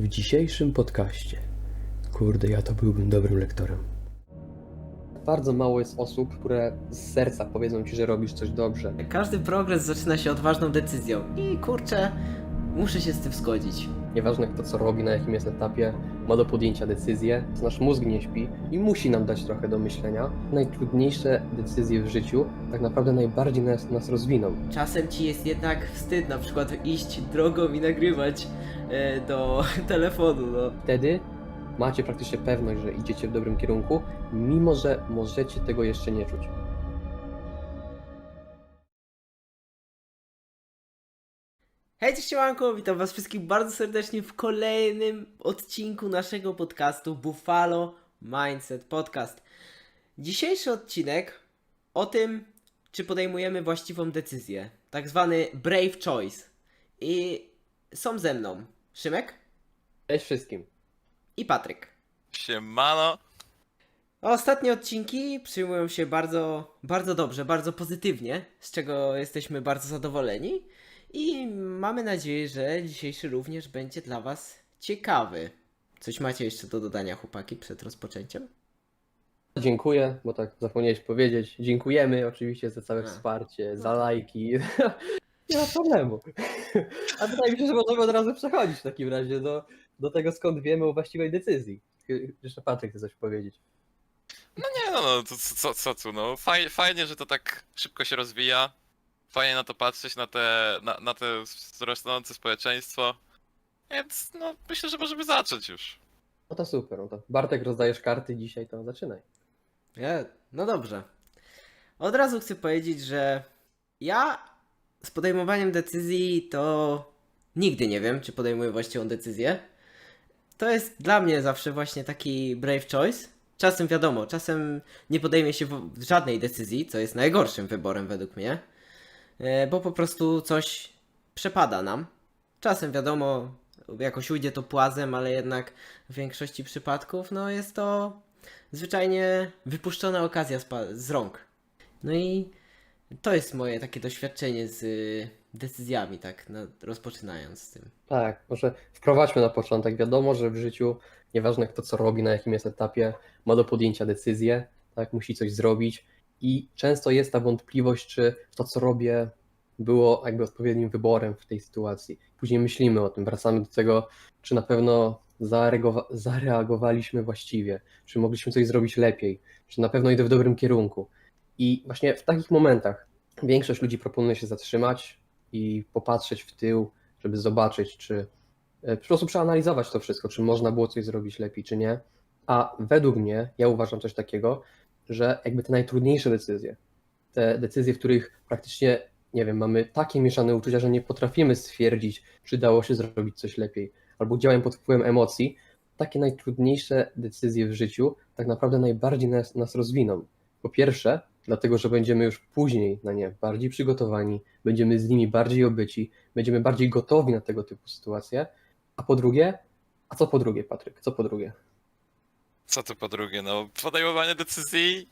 W dzisiejszym podcaście. Kurde, ja to byłbym dobrym lektorem. Bardzo mało jest osób, które z serca powiedzą ci, że robisz coś dobrze. Każdy progres zaczyna się odważną decyzją i kurczę, muszę się z tym zgodzić. Nieważne kto co robi, na jakim jest etapie, ma do podjęcia decyzję. Nasz mózg nie śpi i musi nam dać trochę do myślenia. Najtrudniejsze decyzje w życiu tak naprawdę najbardziej nas, nas rozwiną. Czasem ci jest jednak wstyd na przykład iść drogą i nagrywać e, do telefonu, no. Wtedy macie praktycznie pewność, że idziecie w dobrym kierunku, mimo że możecie tego jeszcze nie czuć. Hej, cześć siemanko, witam was wszystkich bardzo serdecznie w kolejnym odcinku naszego podcastu Buffalo Mindset Podcast. Dzisiejszy odcinek o tym, czy podejmujemy właściwą decyzję, tak zwany brave choice. I są ze mną Szymek Cześć wszystkim. i Patryk. Siemano. Ostatnie odcinki przyjmują się bardzo, bardzo dobrze, bardzo pozytywnie, z czego jesteśmy bardzo zadowoleni i mamy nadzieję, że dzisiejszy również będzie dla Was ciekawy. Coś macie jeszcze do dodania, chłopaki, przed rozpoczęciem? Dziękuję, bo tak zapomniałeś powiedzieć. Dziękujemy oczywiście za całe A. wsparcie, No za to- lajki. Nie ma problemu. A wydaje mi się, że możemy od razu przechodzić w takim razie do, do tego, skąd wiemy o właściwej decyzji. Jeszcze Patryk chce coś powiedzieć. No nie no, no to co, co, tu, no fajnie, fajnie, że to tak szybko się rozwija. Fajnie na to patrzeć, na te, na, na te rosnące społeczeństwo. Więc no myślę, że możemy zacząć już. No to super. No to Bartek rozdajesz karty dzisiaj, to zaczynaj. Ja, no dobrze. Od razu chcę powiedzieć, że ja z podejmowaniem decyzji to nigdy nie wiem, czy podejmuję właściwą decyzję. To jest dla mnie zawsze właśnie taki brave choice. Czasem wiadomo, czasem nie podejmie się w- żadnej decyzji, co jest najgorszym wyborem według mnie, bo po prostu coś przepada nam. Czasem wiadomo, jakoś ujdzie to płazem, ale jednak w większości przypadków no jest to zwyczajnie wypuszczona okazja spa- z rąk. No i to jest moje takie doświadczenie z y, decyzjami, tak na, rozpoczynając z tym. Tak, może wprowadźmy na początek. Wiadomo, że w życiu, nieważne kto co robi, na jakim jest etapie, ma do podjęcia decyzję, tak, musi coś zrobić i często jest ta wątpliwość, czy to co robię było jakby odpowiednim wyborem w tej sytuacji. Później myślimy o tym, wracamy do tego, czy na pewno zareagowa- zareagowaliśmy właściwie, czy mogliśmy coś zrobić lepiej, czy na pewno idę w dobrym kierunku. I właśnie w takich momentach większość ludzi proponuje się zatrzymać i popatrzeć w tył, żeby zobaczyć, czy e, po prostu przeanalizować to wszystko, czy można było coś zrobić lepiej, czy nie. A według mnie, ja uważam coś takiego, że jakby te najtrudniejsze decyzje, te decyzje, w których praktycznie, nie wiem, mamy takie mieszane uczucia, że nie potrafimy stwierdzić, czy dało się zrobić coś lepiej, albo działają pod wpływem emocji, takie najtrudniejsze decyzje w życiu tak naprawdę najbardziej nas, nas rozwiną. Po pierwsze, dlatego, że będziemy już później na nie bardziej przygotowani, będziemy z nimi bardziej obyci, będziemy bardziej gotowi na tego typu sytuacje. A po drugie, a co po drugie, Patryk? Co po drugie? Co tu po drugie, no podejmowanie decyzji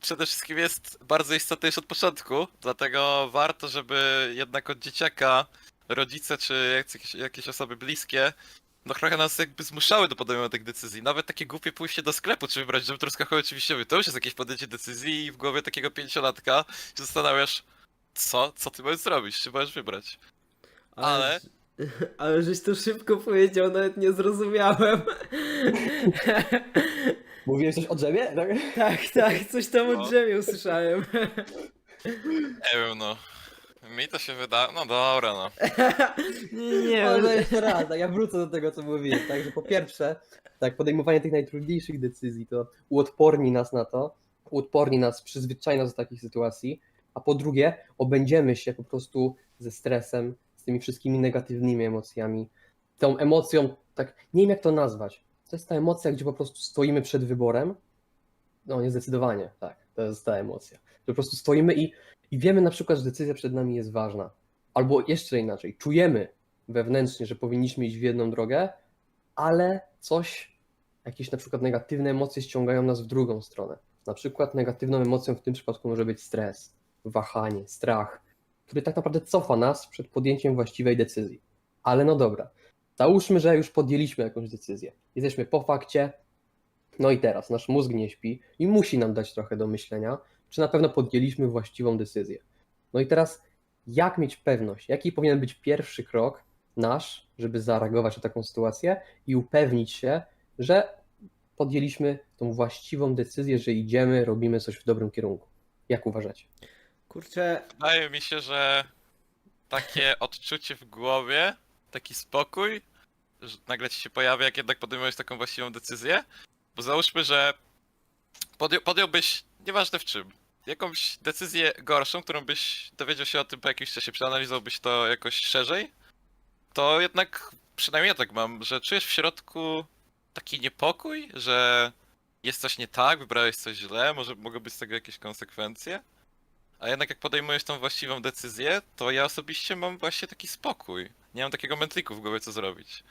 przede wszystkim jest bardzo istotne już od początku, dlatego warto, żeby jednak od dzieciaka rodzice czy jakieś, jakieś osoby bliskie no trochę nas jakby zmuszały do podejmowania tych decyzji. Nawet takie głupie pójście do sklepu, czy wybrać dżem truskawkowy czy wiśniowy, to już jest jakieś podjęcie decyzji i w głowie takiego pięciolatka się zastanawiasz, co, co ty możesz zrobić, czy możesz wybrać. Ale- Ale żeś to szybko powiedział, nawet nie zrozumiałem. Mówiłeś coś o drzemie? Tak? tak, tak, coś tam No. o drzemie usłyszałem. Nie wiem, no. Mi to się wyda... No dobra, no. nie, nie, Ale jeszcze raz, tak, ja wrócę do tego, co mówiłem. Także po pierwsze, tak, podejmowanie tych najtrudniejszych decyzji to uodporni nas na to, uodporni nas, przyzwyczai nas do takich sytuacji, a po drugie, obędziemy się po prostu ze stresem, z tymi wszystkimi negatywnymi emocjami. Tą emocją, tak, nie wiem jak to nazwać. To jest ta emocja, gdzie po prostu stoimy przed wyborem. No, nie zdecydowanie, tak, to jest ta emocja. Że po prostu stoimy i, i wiemy na przykład, że decyzja przed nami jest ważna. Albo jeszcze inaczej, czujemy wewnętrznie, że powinniśmy iść w jedną drogę, ale coś, jakieś na przykład negatywne emocje ściągają nas w drugą stronę. Na przykład negatywną emocją w tym przypadku może być stres, wahanie, strach, który tak naprawdę cofa nas przed podjęciem właściwej decyzji. Ale no dobra, Załóżmy, że już podjęliśmy jakąś decyzję. Jesteśmy po fakcie. No i teraz nasz mózg nie śpi i musi nam dać trochę do myślenia, czy na pewno podjęliśmy właściwą decyzję. No i teraz, jak mieć pewność? Jaki powinien być pierwszy krok nasz, żeby zareagować na taką sytuację i upewnić się, że podjęliśmy tą właściwą decyzję, że idziemy, robimy coś w dobrym kierunku? Jak uważacie? Kurczę, Wydaje mi się, że takie odczucie w głowie, taki spokój, że nagle ci się pojawia, jak jednak podejmujesz taką właściwą decyzję. Bo załóżmy, że podją- podjąłbyś, nieważne w czym, jakąś decyzję gorszą, którą byś dowiedział się o tym po jakimś czasie, przeanalizowałbyś to jakoś szerzej, to jednak przynajmniej ja tak mam, że czujesz w środku taki niepokój, że jest coś nie tak, wybrałeś coś źle, może mogą być z tego jakieś konsekwencje. A jednak jak podejmujesz tą właściwą decyzję, to ja osobiście mam właśnie taki spokój. Nie mam takiego mętliku w głowie, co zrobić.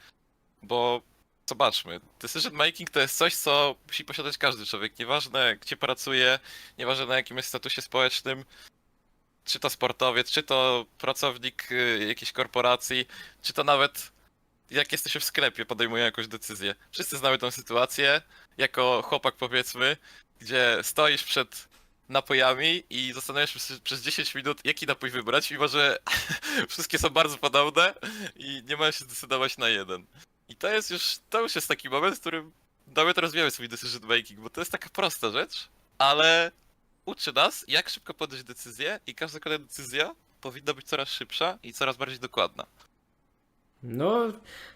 Bo zobaczmy, decision making to jest coś, co musi posiadać każdy człowiek. Nieważne gdzie pracuje, nieważne na jakim jest statusie społecznym, czy to sportowiec, czy to pracownik y, jakiejś korporacji, czy to nawet jak jesteśmy w sklepie, podejmujemy jakąś decyzję. Wszyscy znamy tą sytuację, jako chłopak powiedzmy, gdzie stoisz przed napojami i zastanawiasz się przez- przez 10 minut, jaki napój wybrać, mimo że wszystkie są bardzo podobne i nie możesz się zdecydować na jeden. I to jest już, to już jest taki moment, w którym nawet rozwijamy swój decision making, bo to jest taka prosta rzecz, ale uczy nas, jak szybko podjąć decyzję i każda kolejna decyzja powinna być coraz szybsza i coraz bardziej dokładna. no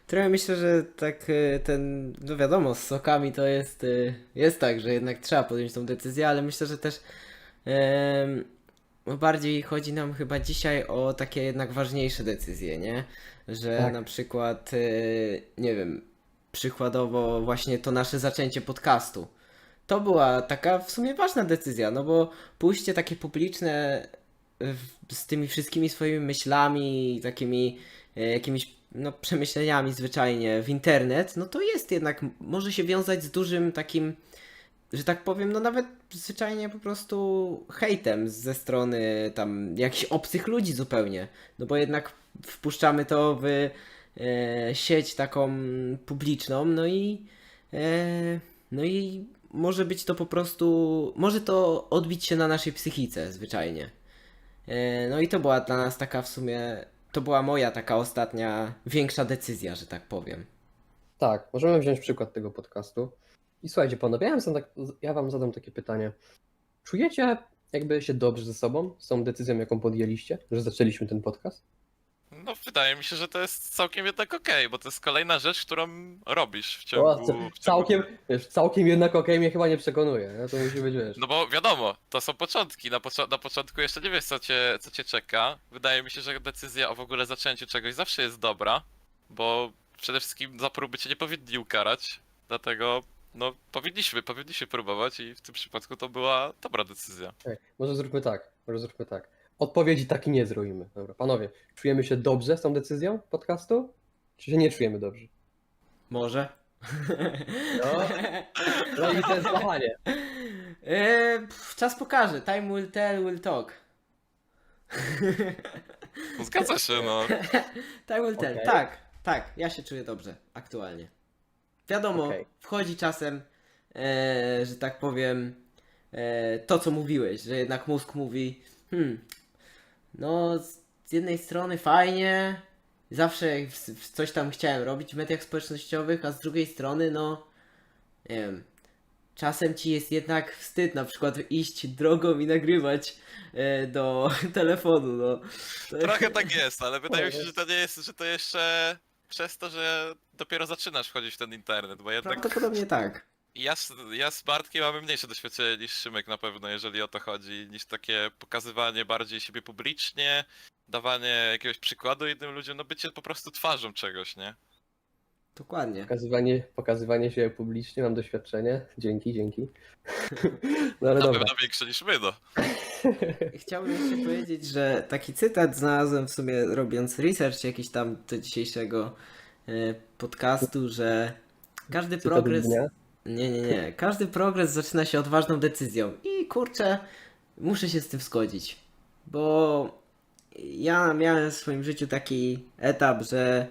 trochę myślę, że tak e, ten, no wiadomo, z sokami to jest, e, jest tak, że jednak trzeba podjąć tą decyzję, ale myślę, że też no bardziej chodzi nam chyba dzisiaj o takie jednak ważniejsze decyzje, nie? Że Tak. na przykład, e, nie wiem, przykładowo właśnie to nasze zaczęcie podcastu. To była taka w sumie ważna decyzja, no bo pójście takie publiczne z tymi wszystkimi swoimi myślami, takimi e, jakimiś no, przemyśleniami zwyczajnie w internet, no to jest jednak, może się wiązać z dużym takim, że tak powiem, no nawet zwyczajnie po prostu hejtem ze strony tam jakichś obcych ludzi zupełnie. No bo jednak wpuszczamy to w e, sieć taką publiczną, no i e, no i może być to po prostu, może to odbić się na naszej psychice zwyczajnie. E, No i to była dla nas taka w sumie, to była moja taka ostatnia większa decyzja, że tak powiem. Tak, możemy wziąć przykład tego podcastu. I słuchajcie, panowie, ja wam, zadam, ja wam zadam takie pytanie. Czujecie jakby się dobrze ze sobą, z tą decyzją, jaką podjęliście, że zaczęliśmy ten podcast? No, wydaje mi się, że to jest całkiem jednak okej, bo to jest kolejna rzecz, którą robisz w O, ciągu... c- w ciągu całkiem, wiesz, całkiem jednak okej mnie chyba nie przekonuje. nie? To musi być, wiesz. No bo wiadomo, to są początki. Na, poczo- na początku jeszcze nie wiesz, co cię, co cię czeka. Wydaje mi się, że decyzja o w ogóle zaczęciu czegoś zawsze jest dobra, bo przede wszystkim za próby cię nie powinni ukarać. Dlatego, no, powinniśmy, powinniśmy próbować i w tym przypadku to była dobra decyzja. Okej, Może zróbmy tak, może zróbmy tak. Odpowiedzi tak i nie zrobimy. Dobra, panowie, czujemy się dobrze z tą decyzją podcastu? Czy się nie czujemy dobrze? Może? No, no i to jest wahanie. e, pff, czas pokaże, time will tell, will talk. Zgadza się, no. time will tell, Okej. tak, tak, ja się czuję dobrze aktualnie. Wiadomo, Okej. wchodzi czasem, e, że tak powiem, e, to co mówiłeś, że jednak mózg mówi, hmm, no z, z jednej strony fajnie, zawsze w, w coś tam chciałem robić w mediach społecznościowych, a z drugiej strony, no, nie wiem, czasem ci jest jednak wstyd na przykład iść drogą i nagrywać e, do telefonu, no. Trochę tak jest, ale wydaje mi się, że to nie jest, że to jeszcze przez to, że dopiero zaczynasz wchodzić w ten internet, bo jednak Prawdopodobnie tak. Ja z, ja z Bartkiem mamy mniejsze doświadczenie niż Szymek na pewno, jeżeli o to chodzi, niż takie pokazywanie bardziej siebie publicznie, dawanie jakiegoś przykładu innym ludziom, no bycie po prostu twarzą czegoś, nie? Dokładnie. Pokazywanie, pokazywanie się publicznie, mam doświadczenie. Dzięki, dzięki. No ale Na dobra. pewno większe niż my, no. Chciałbym jeszcze powiedzieć, że taki cytat znalazłem w sumie robiąc research jakiś tam do dzisiejszego e, podcastu, że każdy Cytat progres. dnia. Nie, nie, nie. Każdy progres zaczyna się odważną decyzją. I kurczę, muszę się z tym zgodzić. Bo ja miałem w swoim życiu taki etap, że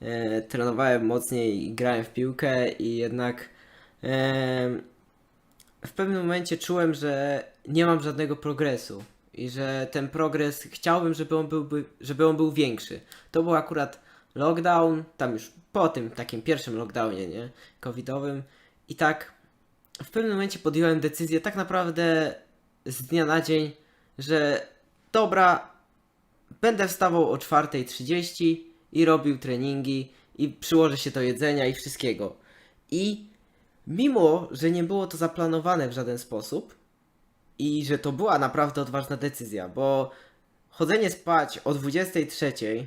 e, trenowałem mocniej i grałem w piłkę i jednak em, w pewnym momencie czułem, że nie mam żadnego progresu i że ten progres chciałbym, żeby on, byłby, żeby on był większy. To był akurat lockdown, tam już po tym takim pierwszym lockdownie, nie, covidowym i tak w pewnym momencie podjąłem decyzję tak naprawdę z dnia na dzień, że dobra, będę wstawał o 4.30 i robił treningi i przyłożę się do jedzenia i wszystkiego. I mimo, że nie było to zaplanowane w żaden sposób i że to była naprawdę odważna decyzja, bo chodzenie spać o 23.00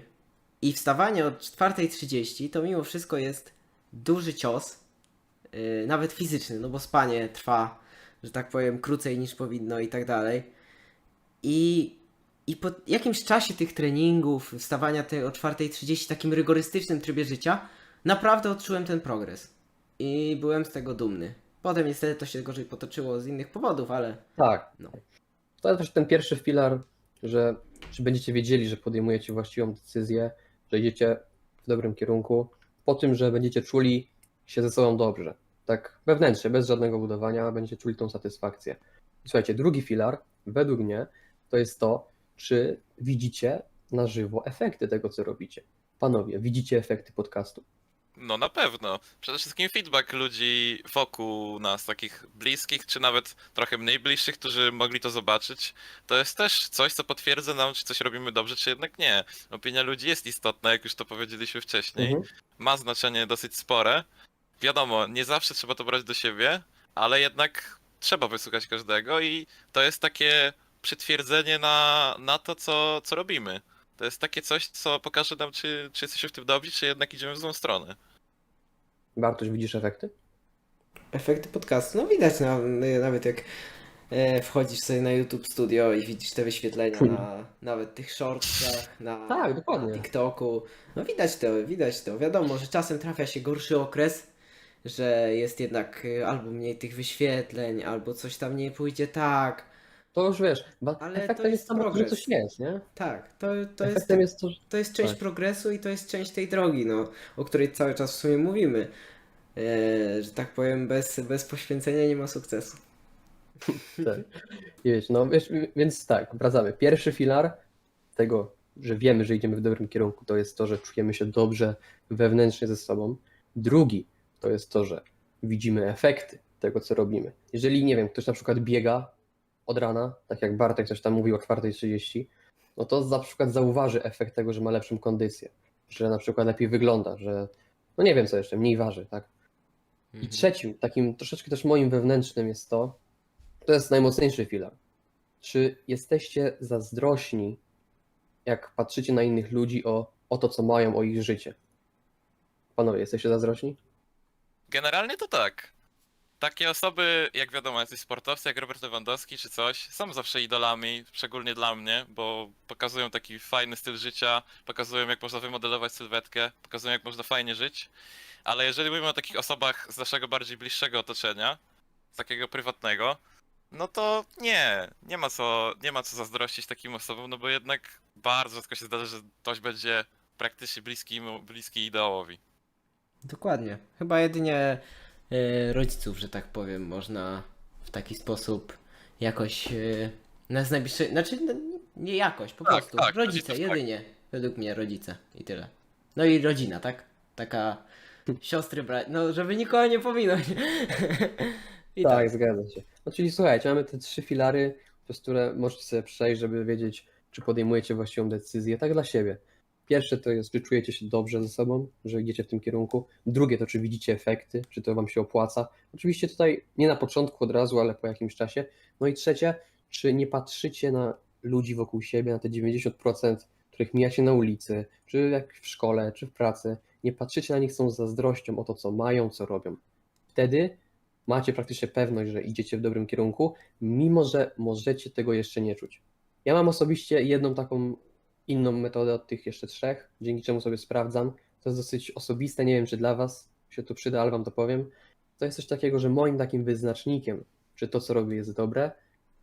i wstawanie o 4.30 to mimo wszystko jest duży cios, yy, nawet fizyczny, no bo spanie trwa, że tak powiem, krócej niż powinno i tak dalej. I, I po jakimś czasie tych treningów, wstawania te o 4.30 w takim rygorystycznym trybie życia, naprawdę odczułem ten progres. I byłem z tego dumny. Potem niestety to się gorzej potoczyło z innych powodów, ale Tak. No. To jest też ten pierwszy filar, że czy będziecie wiedzieli, że podejmujecie właściwą decyzję, że idziecie w dobrym kierunku, po tym, że będziecie czuli się ze sobą dobrze. Tak wewnętrznie, bez żadnego budowania, będziecie czuli tą satysfakcję. Słuchajcie, drugi filar, według mnie, to jest to, czy widzicie na żywo efekty tego, co robicie. Panowie, widzicie efekty podcastu. No na pewno. Przede wszystkim feedback ludzi wokół nas, takich bliskich, czy nawet trochę mniej bliższych, którzy mogli to zobaczyć. To jest też coś, co potwierdza nam, czy coś robimy dobrze, czy jednak nie. Opinia ludzi jest istotna, jak już to powiedzieliśmy wcześniej. Mhm. Ma znaczenie dosyć spore. Wiadomo, nie zawsze trzeba to brać do siebie, ale jednak trzeba wysłuchać każdego i to jest takie przytwierdzenie na, na to, co, co robimy. To jest takie coś, co pokaże nam, czy, czy jesteśmy w tym dobrzy, czy jednak idziemy w złą stronę. Bartosz, widzisz efekty? efekty podcastu, no widać na, nawet jak e, wchodzisz sobie na YouTube Studio i widzisz te wyświetlenia na nawet tych shortsach, na, Tak, dokładnie. na TikToku. No widać to, widać to. Wiadomo, że czasem trafia się gorszy okres, że jest jednak e, albo mniej tych wyświetleń, albo coś tam nie pójdzie tak. To już wiesz, ba- Ale to efektem jest jest samo, że progres. coś jest, nie? Tak, to, to, jest, efektem jest to, że to jest część tak. progresu i to jest część tej drogi, no, o której cały czas w sumie mówimy. E, że tak powiem, bez, bez poświęcenia nie ma sukcesu. Tak. I wiesz, no wiesz, więc tak, wracamy. Pierwszy filar tego, że wiemy, że idziemy w dobrym kierunku, to jest to, że czujemy się dobrze wewnętrznie ze sobą. Drugi to jest to, że widzimy efekty tego, co robimy. Jeżeli, nie wiem, ktoś na przykład biega od rana, tak jak Bartek coś tam mówił o 4.30, no to na przykład zauważy efekt tego, że ma lepszą kondycję, że na przykład lepiej wygląda, że no nie wiem co jeszcze, mniej waży, tak? I trzecim, takim troszeczkę też moim wewnętrznym jest to, to jest najmocniejszy filar. Czy jesteście zazdrośni, jak patrzycie na innych ludzi o, o to, co mają, o ich życie? Panowie, jesteście zazdrośni? Generalnie to tak. Takie osoby, jak wiadomo, jacyś sportowcy, jak Robert Lewandowski czy coś, są zawsze idolami, szczególnie dla mnie, bo pokazują taki fajny styl życia, pokazują jak można wymodelować sylwetkę, pokazują jak można fajnie żyć. Ale jeżeli mówimy o takich osobach z naszego bardziej bliższego otoczenia, z takiego prywatnego, no to nie, nie ma co, nie ma co zazdrościć takim osobom, no bo jednak bardzo rzadko się zdarza, że ktoś będzie praktycznie bliski, bliski ideałowi. Dokładnie. Chyba jedynie rodziców, że tak powiem, można w taki sposób jakoś e, nas najbliższe, znaczy no, nie jakoś, po Tak, prostu. tak, rodzice, tak. jedynie. Według mnie rodzice i tyle. No i rodzina, tak? Taka siostry, brat, no żeby nikogo nie pominąć. I tak, zgadza się. No czyli słuchajcie, mamy te trzy filary, przez które możecie sobie przejść, żeby wiedzieć, czy podejmujecie właściwą decyzję, tak dla siebie. Pierwsze to jest, czy czujecie się dobrze ze sobą, że idziecie w tym kierunku. Drugie to, czy widzicie efekty, czy to wam się opłaca. Oczywiście tutaj nie na początku od razu, ale po jakimś czasie. No i trzecie, czy nie patrzycie na ludzi wokół siebie, na te 90%, których mijacie na ulicy, czy jak w szkole, czy w pracy. Nie patrzycie na nich z zazdrością o to, co mają, co robią. Wtedy macie praktycznie pewność, że idziecie w dobrym kierunku, mimo że możecie tego jeszcze nie czuć. Ja mam osobiście jedną taką inną metodę od tych jeszcze trzech, dzięki czemu sobie sprawdzam. To jest dosyć osobiste, nie wiem czy dla Was się to przyda, ale Wam to powiem. To jest coś takiego, że moim takim wyznacznikiem, czy to co robię jest dobre,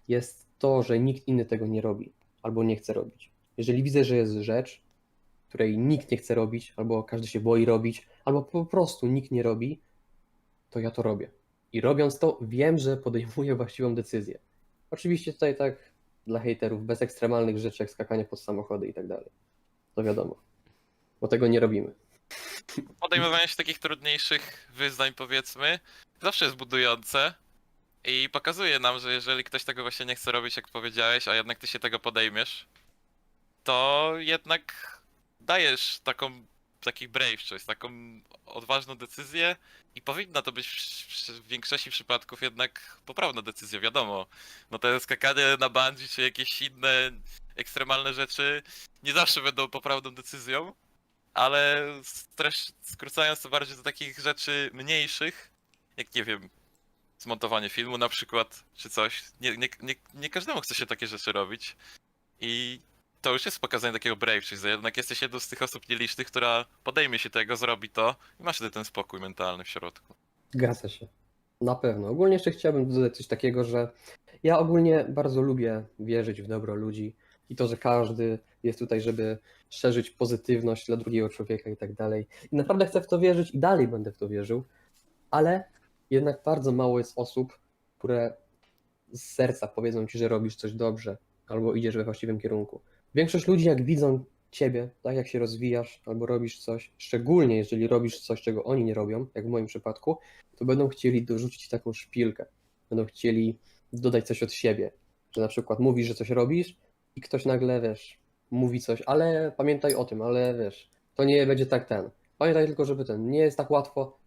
jest to, że nikt inny tego nie robi albo nie chce robić. Jeżeli widzę, że jest rzecz, której nikt nie chce robić, albo każdy się boi robić, albo po prostu nikt nie robi, to ja to robię. I robiąc to, wiem, że podejmuję właściwą decyzję. Oczywiście tutaj tak dla hejterów, bez ekstremalnych rzeczy, jak skakanie pod samochody i tak dalej. To wiadomo. Bo tego nie robimy. Podejmowanie się takich trudniejszych wyznań, powiedzmy, zawsze jest budujące i pokazuje nam, że jeżeli ktoś tego właśnie nie chce robić, jak powiedziałeś, a jednak ty się tego podejmiesz, to jednak dajesz taką, taki brave choice, taką odważną decyzję i powinna to być w, w większości przypadków jednak poprawna decyzja, wiadomo. No to skakanie na bungee czy jakieś inne ekstremalne rzeczy nie zawsze będą poprawną decyzją, ale stresz, skrócając to bardziej do takich rzeczy mniejszych, jak nie wiem, zmontowanie filmu na przykład, czy coś. Nie, nie, nie, nie każdemu chce się takie rzeczy robić. I to już jest pokazanie takiego brave, czyli jednak jesteś jedną z tych osób nielicznych, która podejmie się tego, zrobi to i masz wtedy ten spokój mentalny w środku. Zgadza się. Na pewno. Ogólnie jeszcze chciałbym dodać coś takiego, że ja ogólnie bardzo lubię wierzyć w dobro ludzi i to, że każdy jest tutaj, żeby szerzyć pozytywność dla drugiego człowieka i tak dalej. I naprawdę chcę w to wierzyć i dalej będę w to wierzył, ale jednak bardzo mało jest osób, które z serca powiedzą ci, że robisz coś dobrze albo idziesz we właściwym kierunku. Większość ludzi, jak widzą ciebie, tak jak się rozwijasz albo robisz coś, szczególnie jeżeli robisz coś, czego oni nie robią, jak w moim przypadku, to będą chcieli dorzucić ci taką szpilkę. Będą chcieli dodać coś od siebie. Że na przykład mówisz, że coś robisz i ktoś nagle, wiesz, mówi coś, ale pamiętaj o tym, ale wiesz, to nie będzie tak ten. Pamiętaj tylko, żeby ten, nie jest tak łatwo,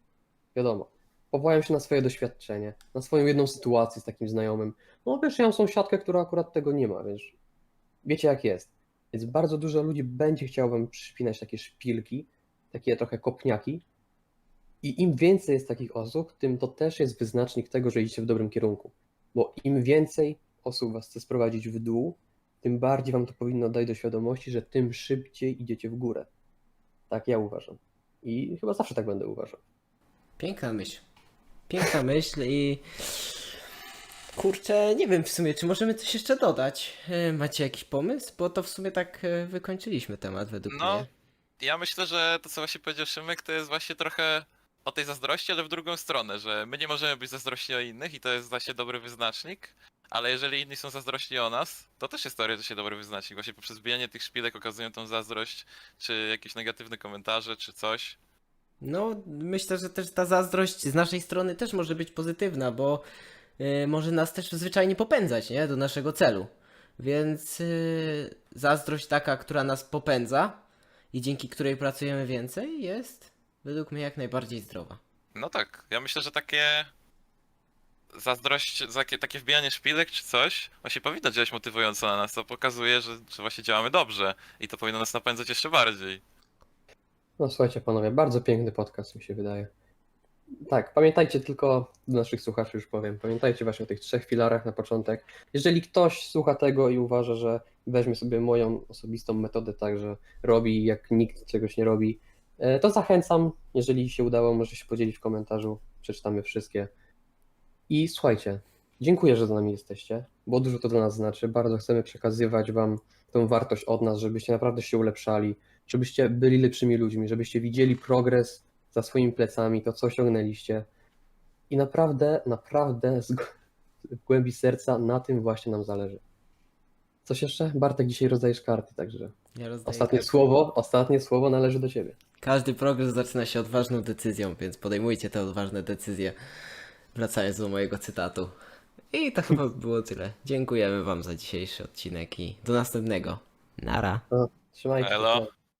wiadomo. Powołałem się na swoje doświadczenie, na swoją jedną sytuację z takim znajomym. No wiesz, ja mam sąsiadkę, która akurat tego nie ma, wiesz. Wiecie jak jest. Więc bardzo dużo ludzi będzie chciało wam przypinać takie szpilki, takie trochę kopniaki, i im więcej jest takich osób, tym to też jest wyznacznik tego, że idziecie w dobrym kierunku. Bo im więcej osób was chce sprowadzić w dół, tym bardziej wam to powinno dać do świadomości, że tym szybciej idziecie w górę. Tak ja uważam. I chyba zawsze tak będę uważał. Piękna myśl. Piękna myśl i. Kurczę, nie wiem w sumie, czy możemy coś jeszcze dodać. E, Macie jakiś pomysł? Bo to w sumie tak e, wykończyliśmy temat według No. mnie. Ja myślę, że to co właśnie powiedział Szymek, to jest właśnie trochę o tej zazdrości, ale w drugą stronę, że my nie możemy być zazdrośni o innych i to jest właśnie dobry wyznacznik, ale jeżeli inni są zazdrośni o nas, to też jest teoretycznie dobry wyznacznik. Właśnie poprzez bijanie tych szpilek okazują tą zazdrość, czy jakieś negatywne komentarze, czy coś. No, myślę, że też ta zazdrość z naszej strony też może być pozytywna, bo e, może nas też zwyczajnie popędzać, nie? Do naszego celu. Więc e, zazdrość taka, która nas popędza i dzięki której pracujemy więcej, jest według mnie jak najbardziej zdrowa. No tak, ja myślę, że takie zazdrość, takie, takie wbijanie szpilek czy coś, właśnie powinno działać motywująco na nas, to pokazuje, że, że właśnie działamy dobrze i to powinno nas napędzać jeszcze bardziej. No słuchajcie panowie, bardzo piękny podcast mi się wydaje. Tak, pamiętajcie tylko, do naszych słuchaczy już powiem, pamiętajcie właśnie o tych trzech filarach na początek. Jeżeli ktoś słucha tego i uważa, że weźmie sobie moją osobistą metodę tak, że robi jak nikt czegoś nie robi, e, to zachęcam, jeżeli się udało, może się podzielić w komentarzu, przeczytamy wszystkie. I słuchajcie, dziękuję, że z nami jesteście, bo dużo to dla nas znaczy. Bardzo chcemy przekazywać wam tą wartość od nas, żebyście naprawdę się ulepszali, żebyście byli lepszymi ludźmi, żebyście widzieli progres za swoimi plecami, to co osiągnęliście. I naprawdę, naprawdę z, głębi serca na tym właśnie nam zależy. Coś jeszcze? Bartek, dzisiaj rozdajesz karty, także Ja rozdaję ostatnie karty. słowo, ostatnie słowo należy do ciebie. Każdy progres zaczyna się odważną decyzją, więc podejmujcie te odważne decyzje. Wracając do mojego cytatu. I to chyba było tyle. Dziękujemy Wam za dzisiejszy odcinek i do następnego. Nara. Trzymajcie się.